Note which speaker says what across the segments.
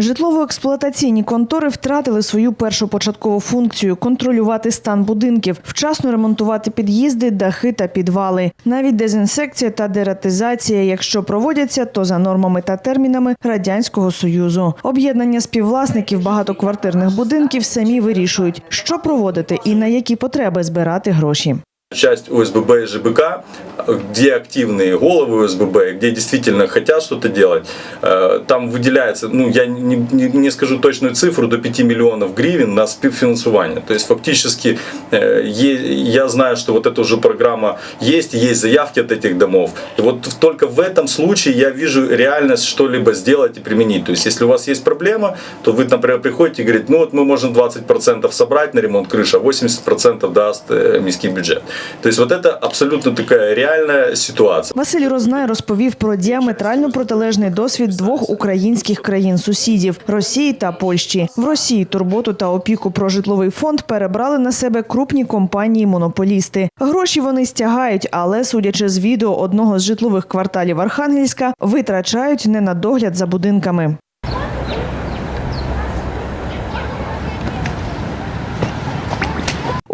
Speaker 1: Житлово-експлуатаційні контори втратили свою першопочаткову функцію контролювати стан будинків, вчасно ремонтувати під'їзди, дахи та підвали. Навіть дезінсекція та дератизація, якщо проводяться, то за нормами та термінами радянського союзу. Об'єднання співвласників багатоквартирних будинків самі вирішують, що проводити і на які потреби збирати гроші.
Speaker 2: часть ОСББ и ЖБК, где активные головы ОСББ, где действительно хотят что-то делать, э, там выделяется, ну я не, не, не скажу точную цифру, до 5 миллионов гривен на співфінансування. То есть фактически э, е- я знаю, что вот эта уже программа есть, есть заявки от этих домов. И вот только в этом случае я вижу реальность что-либо сделать и применить. То есть если у вас есть проблема, то вы, например, приходите и говорите, ну вот мы можем 20% собрать на ремонт крыши, а 80% даст э, міський бюджет. То есть вот это абсолютно такая реальная ситуация.
Speaker 1: Василь Рознай розповів про діаметрально протилежний досвід двох українських країн-сусідів Росії та Польщі. В Росії турботу та опіку про житловий фонд перебрали на себе крупні компанії-монополісти. Гроші вони стягають, але судячи з відео одного з житлових кварталів Архангельська, витрачають не на догляд за будинками.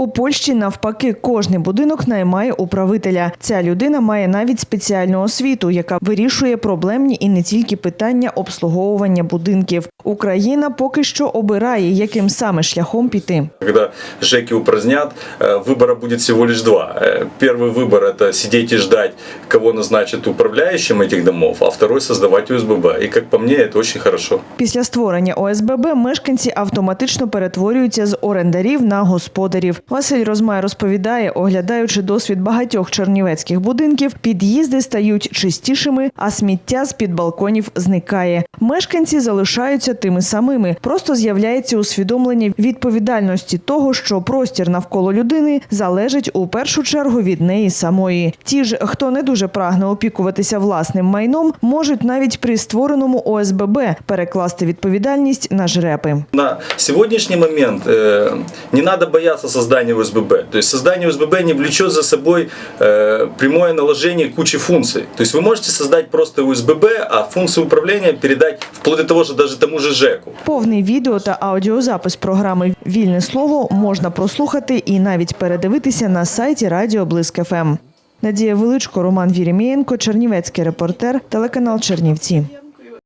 Speaker 1: Польщі навпаки кожний будинок наймає управителя. Ця людина має навіть спеціальну освіту, яка вирішує проблемні і не тільки питання обслуговування будинків. Україна поки що обирає, яким саме шляхом піти.
Speaker 2: Когда ЖЭКи упразднят, э, выбора будет всего лишь два. Э, Первый выбор – это сидеть и ждать, кого назначат управляющим этих домов, а второй – создавать УСББ. И, как по мне, это очень хорошо.
Speaker 1: Після створення ОСББ мешканці автоматично перетворюються з орендарів на господарів. Василь Розмай розповідає, оглядаючи досвід багатьох чернівецьких будинків, під'їзди стають чистішими, а сміття з під балконів зникає. Мешканці залишаються тими самими. Просто з'являється усвідомлення відповідальності того, що простір навколо людини залежить у першу чергу від неї самої. Ті ж, хто не дуже прагне опікуватися власним майном, можуть навіть при створеному ОСББ перекласти відповідальність на жрепи.
Speaker 2: На сегодняшний момент э, не надо бояться создания УСББ. То есть создание УСББ не влечет за собой э, прямое наложение кучи функций. То есть вы можете создать просто УСББ, а функции управления передать вплоть до того же даже тому же ЖЭКу.
Speaker 1: Повний відео та аудіозапис програми Вільне слово можна прослухати і навіть передивитися на сайті Радіо Блиск ФМ. Надія Величко, Роман Вірімієнко, Чернівецький репортер, телеканал Чернівці.